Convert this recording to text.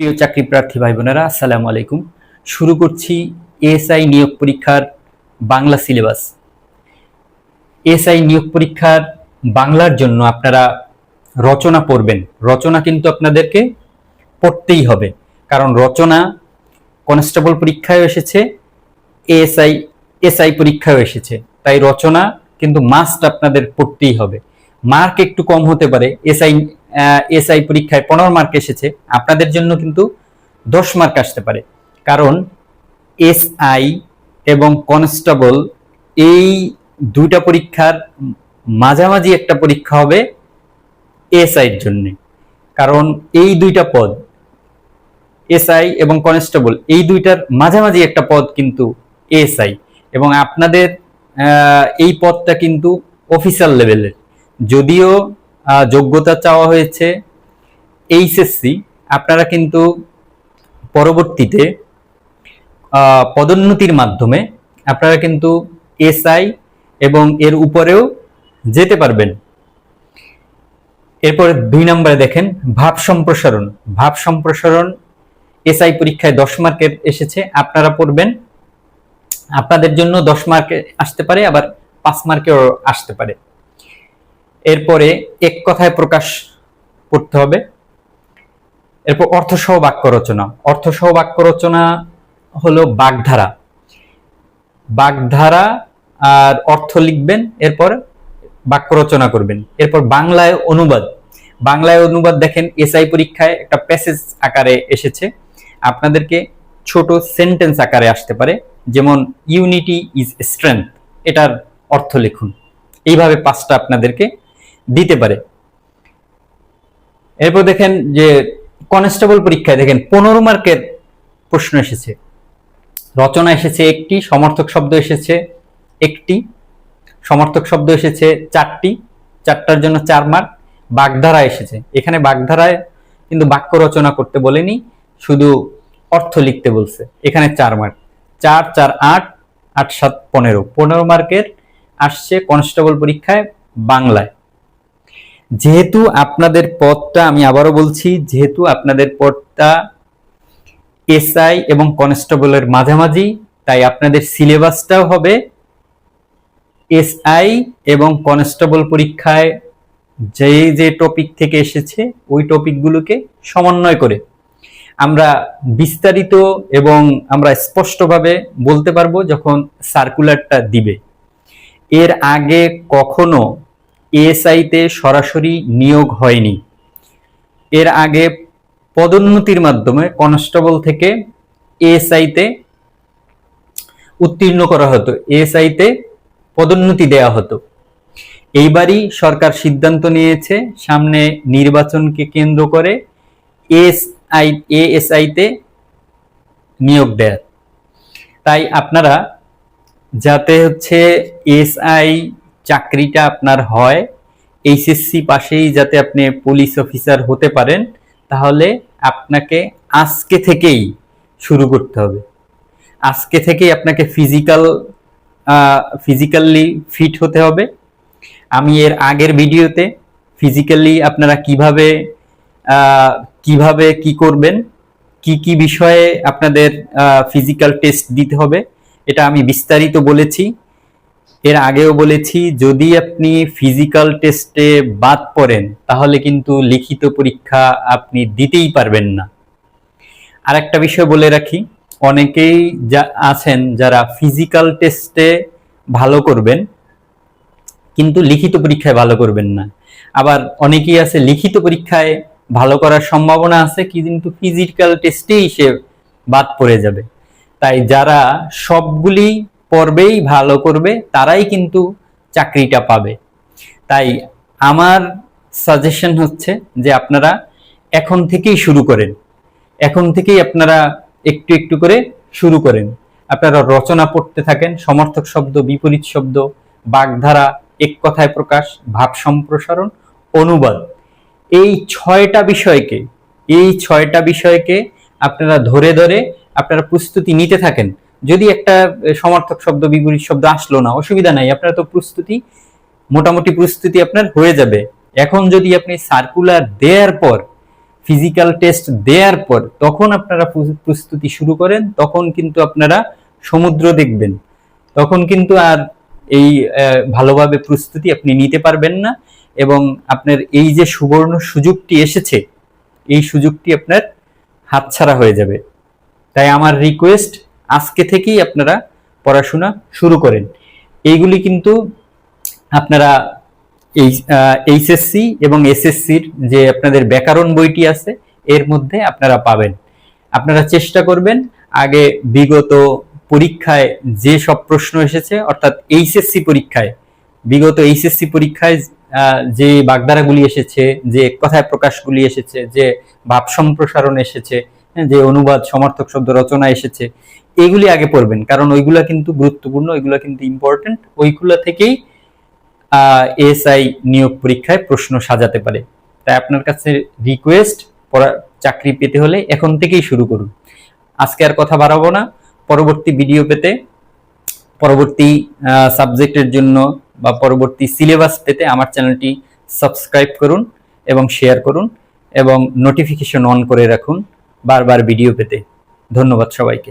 প্রিয় চাকরি প্রার্থী ভাই বোনেরা আসসালামু আলাইকুম। শুরু করছি এসআই নিয়োগ পরীক্ষার বাংলা সিলেবাস। এসআই নিয়োগ পরীক্ষার বাংলার জন্য আপনারা রচনা পড়বেন। রচনা কিন্তু আপনাদেরকে পড়তেই হবে, কারণ রচনা কনস্টেবল পরীক্ষায় এসেছে, এএসআই, এসআই পরীক্ষায় এসেছে। তাই রচনা কিন্তু মাস্ট আপনাদের পড়তেই হবে। মার্ক একটু কম হতে পারে, এসআই এসআই পরীক্ষায় পনেরো মার্ক এসেছে। আপনাদের জন্য কিন্তু দশ মার্ক আসতে পারে। কারণ এসআই এবং কনস্টেবল এই দুইটা পরীক্ষার মাঝামাঝি একটা পরীক্ষা হবে এসআইয়ের জন্য। কারণ এই দুইটা পদ, এসআই এবং কনস্টেবল, এই দুইটার মাঝামাঝি একটা পদ কিন্তু এসআই। এবং আপনাদের এই পদটা কিন্তু অফিসিয়াল লেভেলের যদিও যোগ্যতা চাওয়া হয়েছে এইচএসসি। আপনারা কিন্তু পরবর্তীতে পদোন্নতির মাধ্যমে আপনারা কিন্তু এসআই এবং এর উপরেও যেতে পারবেন। এরপর দুই নম্বরে দেখেন, ভাব সম্প্রসারণ। ভাব সম্প্রসারণ এসআই পরীক্ষায় দশ মার্কের এসেছে, আপনারা পড়বেন। আপনাদের জন্য দশ মার্কে আসতে পারে, আবার পাঁচ মার্কেও আসতে পারে। এরপরে এক কথায় প্রকাশ করতে হবে। এরপর অর্থসহ বাক্য রচনা। অর্থসহ বাক্য রচনা হলো বাগধারা। বাগধারা আর অর্থ লিখবেন, এরপর বাক্য রচনা করবেন। এরপর বাংলায় অনুবাদ। বাংলায় অনুবাদ দেখেন, এসআই পরীক্ষায় একটা প্যাসেজ আকারে এসেছে। আপনাদেরকে ছোট সেন্টেন্স আকারে আসতে পারে, যেমন ইউনিটি ইজ স্ট্রেংথ এটার অর্থ লিখুন। এইভাবে পাঁচটা আপনাদেরকে দিতে পারে। এরপর দেখেন যে কনস্টেবল পরীক্ষায় দেখেন পনেরো মার্কের প্রশ্ন এসেছে। রচনা এসেছে একটি, সমর্থক শব্দ এসেছে একটি, সমর্থক শব্দ এসেছে চারটি, চারটার জন্য চার মার্ক, বাগধারা এসেছে। এখানে বাগধারায় কিন্তু বাক্য রচনা করতে বলেনি, শুধু অর্থ লিখতে বলছে। এখানে চার মার্ক, চার চার, আট আট, সাত, পনেরো। পনেরো মার্কের আসছে কনস্টেবল পরীক্ষায় বাংলায়। যেহেতু আপনাদের পদটা আমি আবারও বলছি, যেহেতু আপনাদের পদটা এসআই এবং কনস্টেবলের মাঝামাঝি, তাই আপনাদের সিলেবাসটাও হবে এসআই এবং কনস্টেবল পরীক্ষায় যে যে টপিক থেকে এসেছে, ওই টপিকগুলোকে সমন্বয় করে। আমরা বিস্তারিত এবং আমরা স্পষ্টভাবে বলতে পারব যখন সার্কুলারটা দিবে। এর আগে কখনো এএসআইতে সরাসরি নিয়োগ হয়নি। এর আগে পদোন্নতির মাধ্যমে কনস্টেবল থেকে এএসআইতে উত্তীর্ণ করা হতো। এএসআইতে পদোন্নতি দেয়া হতো। এইবারই সরকার সিদ্ধান্ত নিয়েছে, সামনে নির্বাচনকে কেন্দ্র করে এসআই এএসআইতে নিয়োগ দেয়। তাই আপনারা যাতে হচ্ছে এসআই চাকরিটা আপনার হয় এইচএসসি পাশেই যাতে আপনি পুলিশ অফিসার হতে পারেন, তাহলে আপনাকে আজকে থেকেই শুরু করতে হবে। আজকে থেকেই আপনাকে ফিজিক্যাল ফিজিক্যালি ফিট হতে হবে। আমি এর আগের ভিডিওতে ফিজিক্যালি আপনারা কীভাবে কীভাবে কি করবেন, কি কি বিষয়ে আপনাদের ফিজিক্যাল টেস্ট দিতে হবে, এটা আমি বিস্তারিত বলেছি। এর আগেও বলেছি, যদি আপনি ফিজিক্যাল টেস্টে বাদ পড়েন, তাহলে কিন্তু লিখিত পরীক্ষা আপনি দিতেই পারবেন না। আর একটা বিষয় বলে রাখি, অনেকেই যা আছেন যারা ফিজিক্যাল টেস্টে ভালো করবেন, কিন্তু লিখিত পরীক্ষায় ভালো করবেন না। আবার অনেকেই আছে লিখিত পরীক্ষায় ভালো করার সম্ভাবনা আছে, কিন্তু ফিজিক্যাল টেস্টেই সে বাদ পড়ে যাবে। তাই যারা সবগুলি পর্বেই ভালো করবে, তারাই কিন্তু চাকরিটা পাবে। তাই আমার সাজেশন হচ্ছে যে আপনারা এখন থেকেই শুরু করেন। এখন থেকেই আপনারা একটু একটু করে শুরু করেন। আপনারা রচনা পড়তে থাকেন, সমর্থক শব্দ, বিপরীত শব্দ, বাগধারা, এক কথায় প্রকাশ, ভাব সম্প্রসারণ, অনুবাদ। এই ছয়টা বিষয়কে, এই ছয়টা বিষয়কে আপনারা ধরে ধরে আপনারা প্রস্তুতি নিতে থাকেন। যদি একটা সমর্থক শব্দ, বিপরীত শব্দ আসলো না, অসুবিধা নাই, আপনার তো প্রস্তুতি, মোটামুটি প্রস্তুতি আপনার হয়ে যাবে। এখন যদি আপনি সার্কুলার দেওয়ার পর ফিজিক্যাল টেস্ট দেওয়ার পর, তখন আপনারা প্রস্তুতি শুরু করেন, তখন কিন্তু আপনারা সমুদ্র দেখবেন। তখন কিন্তু আর এই ভালোভাবে প্রস্তুতি আপনি নিতে পারবেন না এবং আপনার এই যে সুবর্ণ সুযোগটি এসেছে, এই সুযোগটি আপনার হাতছাড়া হয়ে যাবে। তাই আমার রিকোয়েস্ট আজকে থেকেই আপনারা পড়াশোনা শুরু করেন। এইগুলি কিন্তু আপনারা এই এইচএসসি এবং এসএসসির যে আপনাদের ব্যাকরণ বইটি আছে, এর মধ্যে আপনারা পাবেন। আপনারা চেষ্টা করবেন আগে বিগত পরীক্ষায় যে সব প্রশ্ন এসেছে, অর্থাৎ এইচএসসি পরীক্ষায়, বিগত এইচএসসি পরীক্ষায় যে বাগধারাগুলি এসেছে, যে কথায় প্রকাশগুলি এসেছে, যে ভাব সম্প্রসারণ এসেছে যে অনুবাদ, সমর্থক শব্দ রচনা এসেছে, এগুলি আগে পড়বেন। কারণ ওইগুলা কিন্তু গুরুত্বপূর্ণ, ওইগুলা কিন্তু ইম্পর্টেন্ট ওইগুলা থেকেই এসআই নিয়োগ পরীক্ষায় প্রশ্ন সাজাতে পারে। তাই আপনার কাছে রিকোয়েস্ট পড়া, চাকরি পেতে হলে এখন থেকেই শুরু করুন। আজকে আর কথা বাড়াবো না। পরবর্তী ভিডিও পেতে, পরবর্তী সাবজেক্টের জন্য বা পরবর্তী সিলেবাস পেতে আমার চ্যানেলটি সাবস্ক্রাইব করুন এবং শেয়ার করুন এবং নোটিফিকেশন অন করে রাখুন। বারবার ভিডিও পেতে। ধন্যবাদ সবাইকে।